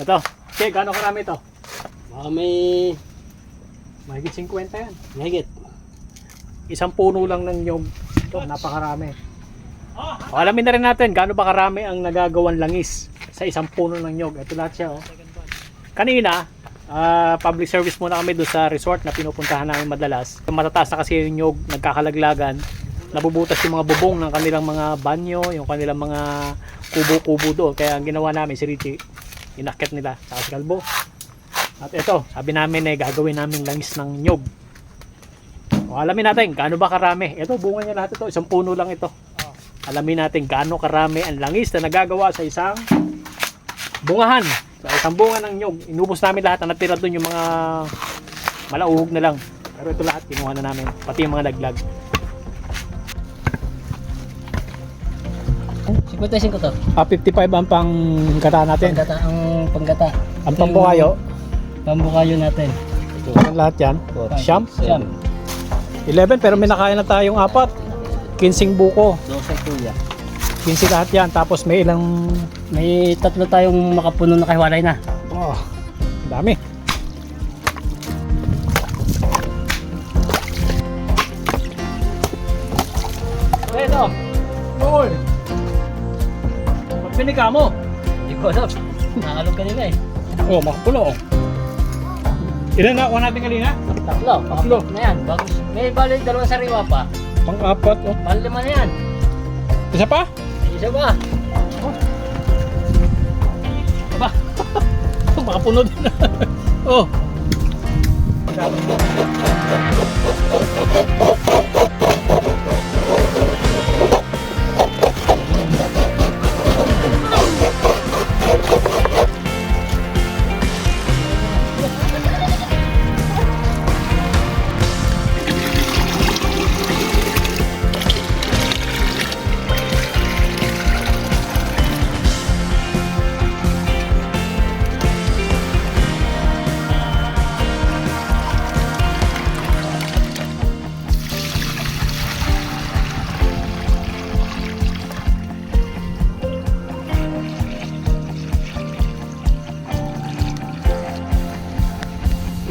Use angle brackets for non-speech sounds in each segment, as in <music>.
Ito. Okay, gaano karami ito? Baka may Mahigit 50 yan. mahigit. Isang puno lang ng nyog. Ito, napakarami. O, alamin na rin natin gaano ba karami ang nagagawan langis sa isang puno ng nyog. Ito lahat siya. Oh. Kanina, ah, public service muna kami doon sa resort na pinupuntahan namin madalas. Matataas na kasi yung nyog, nagkakalaglagan. Nabubutas yung mga bubong ng kanilang mga banyo, yung kanilang mga kubo-kubo doon. Kaya ang ginawa namin, si Richie, inakyat nila sa si Kalbo. At ito, sabi namin eh, gagawin namin langis ng nyog. O, alamin natin, gaano ba karami? Ito, bunga niya lahat ito. Isang puno lang ito. Alamin natin gaano karami ang langis na nagagawa sa isang bungahan. Sa isang bunga ng nyog. Inubos namin lahat. Ang natira doon yung mga malauhog na lang. Pero ito lahat, kinuha na namin. Pati yung mga laglag. 55 ko to. Ah, 55 ang pang gata natin. Panggata ang panggata. Ang pambukayo. Pambukayo natin. Ito ang lahat yan. Siyam. Siyam. 11 pero may nakain na tayong apat. 15 buko. 12 kuya. 15 lahat yan. Tapos may ilang... May tatlo tayong makapuno na kahiwalay na. Oh, dami. Pinika mo? Hindi ko alam. Nakalog kanina eh. Oh, makapulo. oh. Ilan na? Kuha natin kanina? Tatlo. Tatlo. Na yan. Bagus. May bali dalawang sariwa pa. Pang-apat. Oh. Bali lima na yan. Isa pa? Isa ba? Aba. <laughs> Makapuno din. <laughs> oh.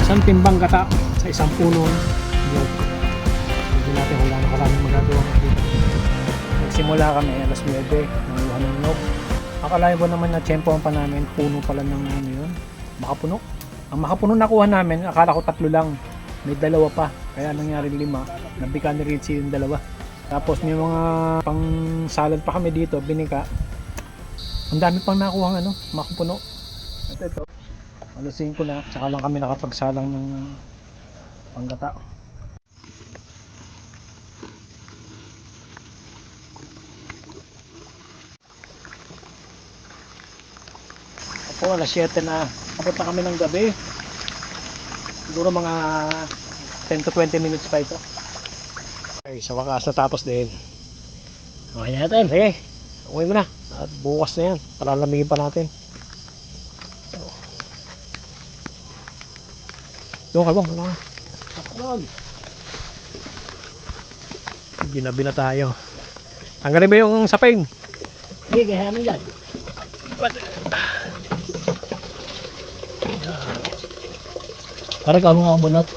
Isang timbang gata sa isang puno. Yun. Hindi natin kung gaano karaming magagawa dito. Nagsimula kami alas 9 ng luha ng nyog. Akalain ko naman na tiyempohan pa namin, puno pala ng ano yun. Makapuno. Ang makapuno nakuha namin, akala ko tatlo lang. May dalawa pa. Kaya nangyari lima. Nabika ni Richie yung dalawa. Tapos may mga pang salad pa kami dito, binika. Ang dami pang nakuha ano, makapuno. At ito, alas 5 na, tsaka lang kami nakapagsalang ng panggata. Ako, alas 7 na. Abot na kami ng gabi. Siguro mga 10 to 20 minutes pa ito. Okay, sa wakas natapos din. Okay natin. Sige, uwi mo na. At bukas na yan. Para lamigin pa natin. Doon ka bang? Wala ka. Yun. Ginabi na tayo. Tanggalin mo yung sapin. Sige, kaya namin dyan. Parang kamo nga bunot.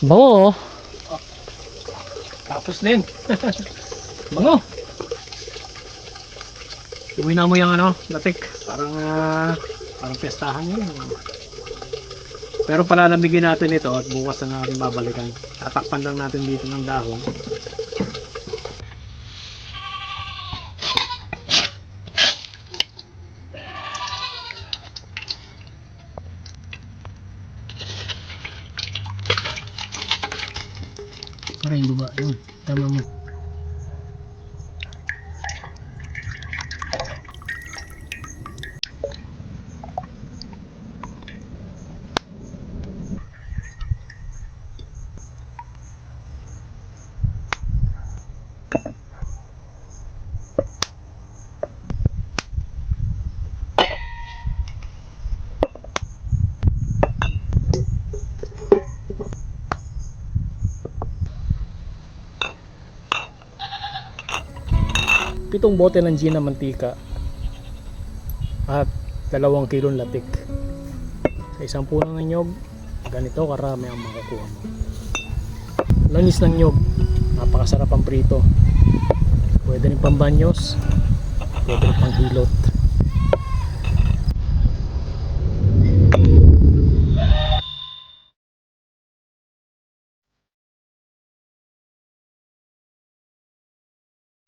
Bango oh. Tapos din. <laughs> Bango. Uwi na mo yung ano, latik. Parang, ah, parang pestahan yun. Pero palalamigin natin ito at bukas na natin babalikan. Tatakpan lang natin dito ng dahon. Parang yung baba. Yun. Tama mo. Pitong bote ng gin na mantika. at dalawang kilong latik. Sa isang puno ng nyog, ganito karami ang makukuha mo. Langis ng nyog, napakasarap ang prito. Pwede rin pambanyos, pwede rin panghilot.